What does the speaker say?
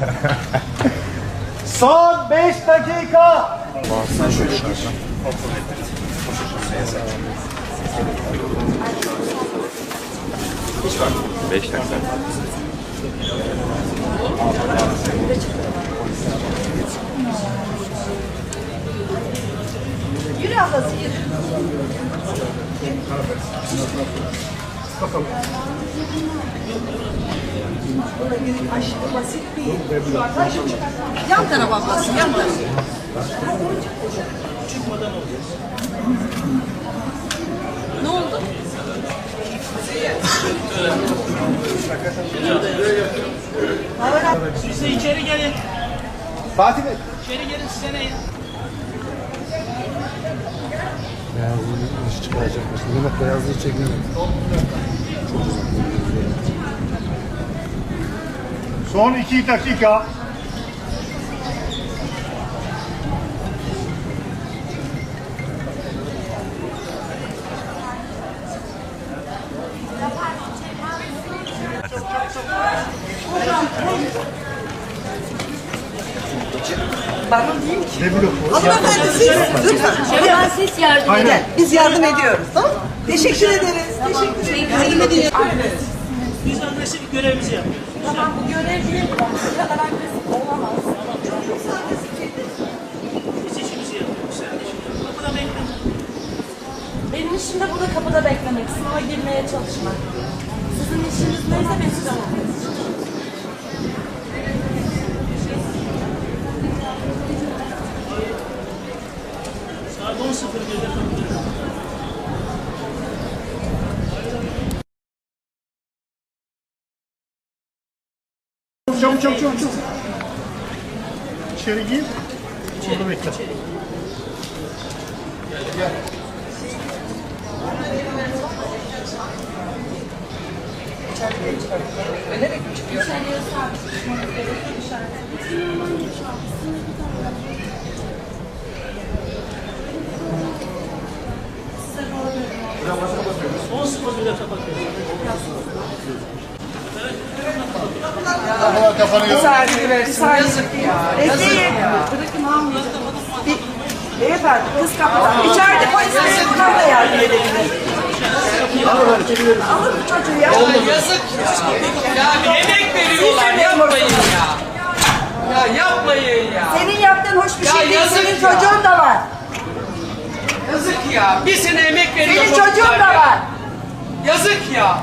Son 5 dakika. Beş dakika. Yürü ablası yürü. Aşırı basit değil. Yan taraf ablası, yan taraf. Ne oldu? Siz de içeri gelin. Fatih Bey. İçeri gelin size ne? Beyazlığı iş çıkaracakmış. Demek beyazlığı çekmiyor. Son 2 dakika. Ne bloku? Hanımefendi siz lütfen. Ben siz yardım edin. Biz yardım ediyoruz. Tamam Teşekkür ederiz. Teşekkür ederiz. Yardım edin. Biz agresif görevimizi yapıyoruz. Tamam bu görev değil. Bu kadar agresif olamaz. Biz işimizi yapıyoruz. Sen de şimdi kapıda bekle. Benim işim de burada kapıda beklemek, sınava girmeye çalışmak. Sizin işiniz neyse ben size Saat 10.01'de kapıda. Çabuk çabuk çabuk çabuk. İçeri gir. Orada bekle. Son 01'de kapatıyoruz. Bekleyin. Bırakın almayın. Bir- Beyefendi kız kapıda. İçeride polisler bunlar da yardım edebilir. Alın bu çocuğu ya. Yazık ya. Ya emek veriyorlar yapmayın ya. Ya yapmayın ya. Senin yaptığın hoş bir Ya şey değil. yazık Senin ya. çocuğun da var. Yazık ya. Bir sene emek veriyor Senin çocuğun da çocuklar ya. var. Yazık ya.